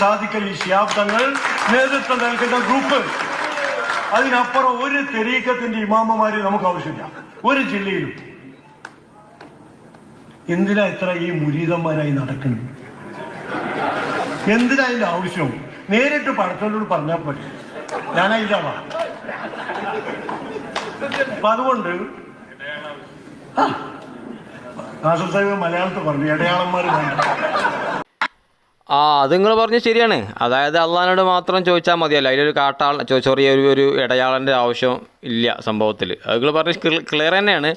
സാധിക്കൽ ഈ തങ്ങൾ നേതൃത്വം നൽകുന്ന ഗ്രൂപ്പ്. അതിനപ്പുറം ഒരു തെരീക്കത്തിന്റെ ഇമാമമാര് നമുക്ക് ആവശ്യമില്ല ഒരു ജില്ലയിലും. എന്തിനാ ഇത്ര ഈ മുരീതന്മാരായി നടക്കുന്നത് എന്തിനാ അതിന്റെ ആവശ്യം? നേരിട്ട് പടത്തോട് പറഞ്ഞാൽ മതി ഞാനതിന്റെ ആളാ അപ്പൊ അതുകൊണ്ട് നാസർ സാഹിബ് മലയാളത്തിൽ പറഞ്ഞു ഇടയാളന്മാർ വേണ്ട ആ അത് നിങ്ങൾ പറഞ്ഞ ശരിയാണ്. അതായത് അള്ളഹാനോട് മാത്രം ചോദിച്ചാൽ മതിയല്ല. അതിലൊരു കാട്ടാൾ ചെറിയ ഒരു ഒരു ഇടയാളന്റെ ആവശ്യം ഇല്ല സംഭവത്തിൽ അത് നിങ്ങൾ പറഞ്ഞ ക്ലിയർ തന്നെയാണ്.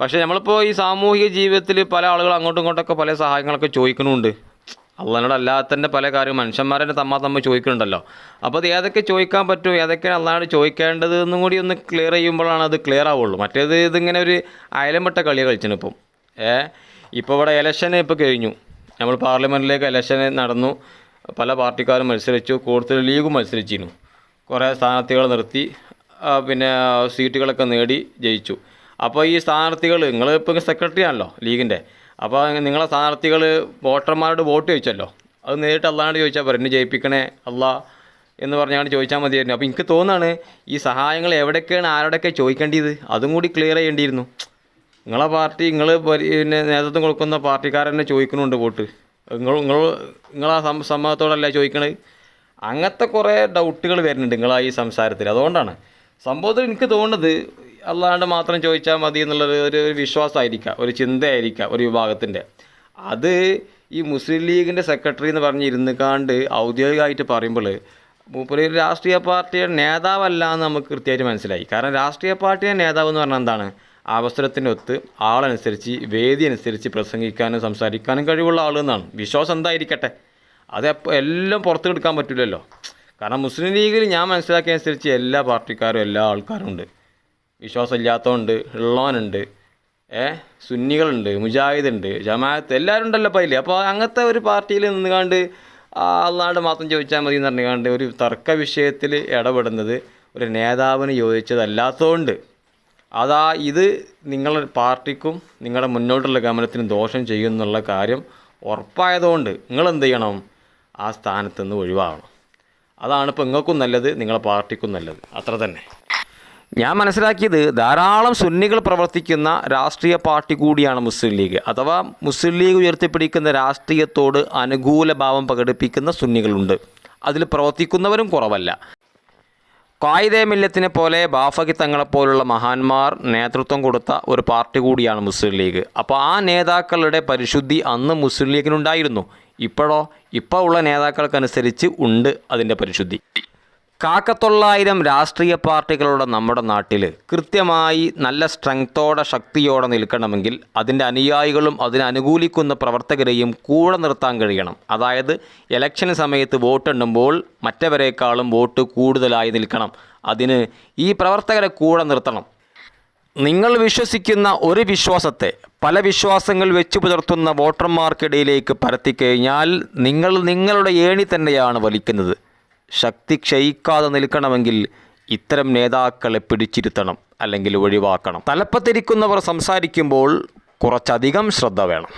പക്ഷേ നമ്മളിപ്പോൾ ഈ സാമൂഹിക ജീവിതത്തിൽ പല ആളുകൾ അങ്ങോട്ടും ഇങ്ങോട്ടൊക്കെ പല സഹായങ്ങളൊക്കെ ചോദിക്കുന്നുണ്ട് അള്ളഹാനോട് അല്ലാത്തതിന്റെ പല കാര്യം മനുഷ്യന്മാരെ തമ്മ തമ്മ ചോദിക്കുന്നുണ്ടല്ലോ അപ്പോൾ അത് ഏതൊക്കെ ചോദിക്കാൻ പറ്റും ഏതൊക്കെയാണ് അള്ളഹാനോട് ചോദിക്കേണ്ടത് എന്നും കൂടി ഒന്ന് ക്ലിയർ ചെയ്യുമ്പോഴാണ് അത് ക്ലിയർ ആവുള്ളൂ. മറ്റേത് ഇതിങ്ങനെ ഒരു അയലം കളി കളിച്ചിന് ഇപ്പം ഏ? ഇപ്പോൾ ഇവിടെ ഇലക്ഷൻ ഇപ്പോൾ കഴിഞ്ഞു. നമ്മൾ പാർലമെന്റിലേക്ക് ഇലക്ഷൻ നടന്നു. പല പാർട്ടിക്കാരും മത്സരിച്ചു. കൂടുതൽ ലീഗ് മത്സരിച്ചിരുന്നു. കുറേ സ്ഥാനാർത്ഥികൾ നിർത്തി. പിന്നെ സീറ്റുകളൊക്കെ നേടി ജയിച്ചു. അപ്പോൾ ഈ സ്ഥാനാർത്ഥികൾ നിങ്ങൾ ഇപ്പോൾ സെക്രട്ടറി ആണല്ലോ ലീഗിന്റെ. അപ്പോൾ നിങ്ങളെ സ്ഥാനാർത്ഥികൾ വോട്ടർമാരോട് വോട്ട് ചോദിച്ചല്ലോ? അത് നേരിട്ട് അല്ലാണ്ട് ചോദിച്ചാൽ പറയും എന്നെ ജയിപ്പിക്കണേ അല്ല എന്ന് പറഞ്ഞാണ് ചോദിച്ചാൽ മതിയായിരുന്നു. അപ്പോൾ എനിക്ക് തോന്നുകയാണ് ഈ സഹായങ്ങൾ എവിടെയൊക്കെയാണ് ആരോടൊക്കെ ചോദിക്കേണ്ടത്? അതും കൂടി ക്ലിയർ ചെയ്യേണ്ടിയിരുന്നു. നിങ്ങളെ പാർട്ടി നിങ്ങൾ പിന്നെ നേതൃത്വം കൊടുക്കുന്ന പാർട്ടിക്കാരനെ ചോദിക്കുന്നുണ്ട് വോട്ട്. നിങ്ങൾ നിങ്ങൾ നിങ്ങളാ സം സമ്മതത്തോടല്ല ചോദിക്കണത്? അങ്ങനത്തെ കുറേ ഡൗട്ടുകൾ വരുന്നുണ്ട് നിങ്ങളാ ഈ സംസാരത്തിൽ. അതുകൊണ്ടാണ്. സംഭവത്തിൽ എനിക്ക് തോന്നുന്നത് അല്ലാണ്ട് മാത്രം ചോദിച്ചാൽ മതി എന്നുള്ളൊരു ഒരു വിശ്വാസമായിരിക്കാം ഒരു ചിന്തയായിരിക്കാം ഒരു വിഭാഗത്തിന്റെ. അത് ഈ മുസ്ലിം ലീഗിന്റെ സെക്രട്ടറി എന്ന് പറഞ്ഞ് ഇരുന്നുകാണ്ട് ഔദ്യോഗികമായിട്ട് പറയുമ്പോൾ മൂപ്പര് രാഷ്ട്രീയ പാർട്ടിയുടെ നേതാവല്ല എന്ന് നമുക്ക് കൃത്യമായിട്ട് മനസ്സിലായി. കാരണം രാഷ്ട്രീയ പാർട്ടിയുടെ നേതാവ് എന്ന് പറഞ്ഞാൽ എന്താണ്? അവസരത്തിനൊത്ത് ആളനുസരിച്ച് വേദി അനുസരിച്ച് പ്രസംഗിക്കാനും സംസാരിക്കാനും കഴിവുള്ള ആൾ എന്നാണ്. വിശ്വാസം എന്തായിരിക്കട്ടെ? അത് എല്ലാം പുറത്ത് എടുക്കാൻ പറ്റില്ലല്ലോ കാരണം മുസ്ലിം ലീഗിൽ ഞാൻ മനസ്സിലാക്കിയ അനുസരിച്ച് എല്ലാ പാർട്ടിക്കാരും എല്ലാ ആൾക്കാരും ഉണ്ട്. വിശ്വാസമില്ലാത്തതുണ്ട് ഉള്ളവനുണ്ട്. ഏ സുന്നികളുണ്ട് മുജാഹിദ് ഉണ്ട് ജമാഅത്ത് എല്ലാവരും ഉണ്ടല്ലോ അതിൽ അപ്പോൾ അങ്ങനത്തെ ഒരു പാർട്ടിയിൽ നിന്നുകൊണ്ട് അള്ളാണ്ട് മാത്രം ചോദിച്ചാൽ മതി എന്ന് പറഞ്ഞുകൊണ്ട് ഒരു തർക്ക വിഷയത്തിൽ ഇടപെടുന്നത് ഒരു നേതാവിന് യോജിച്ചതല്ലാത്തതുകൊണ്ട്. അതാ ഇത് നിങ്ങളുടെ പാർട്ടിക്കും നിങ്ങളുടെ മുന്നോട്ടുള്ള ഗമനത്തിനും ദോഷം ചെയ്യും എന്നുള്ള കാര്യം ഉറപ്പായതുകൊണ്ട് നിങ്ങൾ എന്ത് ചെയ്യണം? ആ സ്ഥാനത്ത് നിന്ന് ഒഴിവാകണം. അതാണ് ഇപ്പോൾ നിങ്ങൾക്കും നല്ലത് നിങ്ങളുടെ പാർട്ടിക്കും നല്ലത്. അത്ര തന്നെ. ഞാൻ മനസ്സിലാക്കിയത് ധാരാളം സുന്നികൾ പ്രവർത്തിക്കുന്ന രാഷ്ട്രീയ പാർട്ടി കൂടിയാണ് മുസ്ലിം ലീഗ്. അഥവാ മുസ്ലിം ലീഗ് ഉയർത്തിപ്പിടിക്കുന്ന രാഷ്ട്രീയത്തോട് അനുകൂല ഭാവം പ്രകടിപ്പിക്കുന്ന സുന്നികളുണ്ട്. അതിൽ പ്രവർത്തിക്കുന്നവരും കുറവല്ല. കായിദേ മില്ലത്തിനെ പോലെ ബാഫകി തങ്ങളെപ്പോലുള്ള മഹാന്മാർ നേതൃത്വം കൊടുത്ത ഒരു പാർട്ടി കൂടിയാണ് മുസ്ലിം ലീഗ്. അപ്പോൾ ആ നേതാക്കളുടെ പരിശുദ്ധി അന്ന് മുസ്ലിം ലീഗിനുണ്ടായിരുന്നു. ഇപ്പോഴോ ഇപ്പോൾ ഉള്ള നേതാക്കൾക്കനുസരിച്ച് ഉണ്ട് അതിന്റെ പരിശുദ്ധി. കാക്കത്തൊള്ളായിരം രാഷ്ട്രീയ പാർട്ടികളുടെ നമ്മുടെ നാട്ടിൽ കൃത്യമായി നല്ല സ്ട്രെങ്ത്തോടെ ശക്തിയോടെ നിൽക്കണമെങ്കിൽ അതിന്റെ അനുയായികളും അതിനെ അനുകൂലിക്കുന്ന പ്രവർത്തകരെയും കൂടെ നിർത്താൻ കഴിയണം. അതായത് ഇലക്ഷൻ സമയത്ത് വോട്ടെണ്ണുമ്പോൾ മറ്റവരെക്കാളും വോട്ട് കൂടുതലായി നിൽക്കണം. അതിന് ഈ പ്രവർത്തകരെ കൂടെ നിർത്തണം. നിങ്ങൾ വിശ്വസിക്കുന്ന ഒരു വിശ്വാസത്തെ പല വിശ്വാസങ്ങൾ വെച്ചു പുലർത്തുന്ന വോട്ടർമാർക്കിടയിലേക്ക് പരത്തിക്കഴിഞ്ഞാൽ നിങ്ങൾ നിങ്ങളുടെ ഏണി തന്നെയാണ് വലിക്കുന്നത്. ശക്തി ക്ഷയിക്കാതെ നിൽക്കണമെങ്കിൽ ഇത്തരം നേതാക്കളെ പിടിച്ചിരുത്തണം അല്ലെങ്കിൽ ഒഴിവാക്കണം. തലപ്പത്തിരിക്കുന്നവർ സംസാരിക്കുമ്പോൾ കുറച്ചധികം ശ്രദ്ധ വേണം.